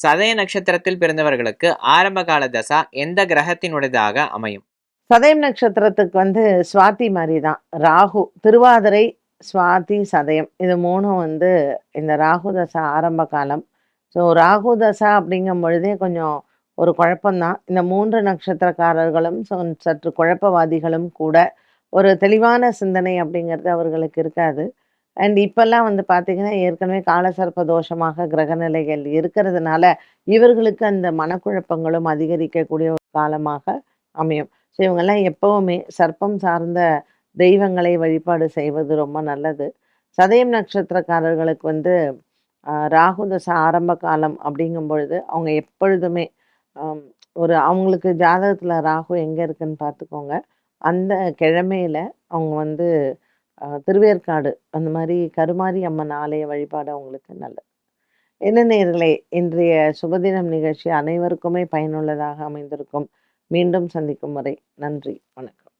சதய நட்சத்திரத்தில் பிறந்தவர்களுக்கு ஆரம்ப கால தசா எந்த கிரகத்தினுடையதாக அமையும்? சதயம் நட்சத்திரத்துக்கு வந்து சுவாதி மாதிரி தான் ராகு திருவாதிரை சுவாதி சதயம். இது மூணும் வந்து இந்த ராகு தசா ஆரம்ப காலம். ஸோ ராகு தசா அப்படிங்கும் பொழுதே கொஞ்சம் ஒரு குழப்பம்தான். இந்த மூன்று நட்சத்திரக்காரர்களும் சற்று குழப்பவாதிகளும் கூட ஒரு தெளிவான சிந்தனை அப்படிங்கிறது அவர்களுக்கு இருக்காது. அண்ட் இப்பெல்லாம் வந்து பார்த்தீங்கன்னா ஏற்கனவே காலசர்ப்ப தோஷமாக கிரகநிலைகள் இருக்கிறதுனால இவர்களுக்கு அந்த மனக்குழப்பங்களும் அதிகரிக்கக்கூடிய ஒரு காலமாக அமையும். ஸோ இவங்கெல்லாம் எப்பவுமே சர்ப்பம் சார்ந்த தெய்வங்களை வழிபாடு செய்வது ரொம்ப நல்லது. சதயம் நட்சத்திரக்காரர்களுக்கு வந்து ஆஹ், ராகு தசை ஆரம்ப காலம் அப்படிங்கும் பொழுது அவங்க எப்பொழுதுமே ஒரு அவங்களுக்கு ஜாதகத்தில் ராகு எங்கே இருக்குன்னு பார்த்துக்கோங்க அந்த கிழமையில அவங்க வந்து திருவேற்காடு அந்த மாதிரி கருமாரி அம்மன் ஆலய வழிபாடு அவங்களுக்கு நல்லது. என்ன நேர்களே இன்றைய சுபதினம் நிகழ்ச்சி அனைவருக்குமே பயனுள்ளதாக அமைந்திருக்கும். மீண்டும் சந்திக்கும் வரை நன்றி வணக்கம்.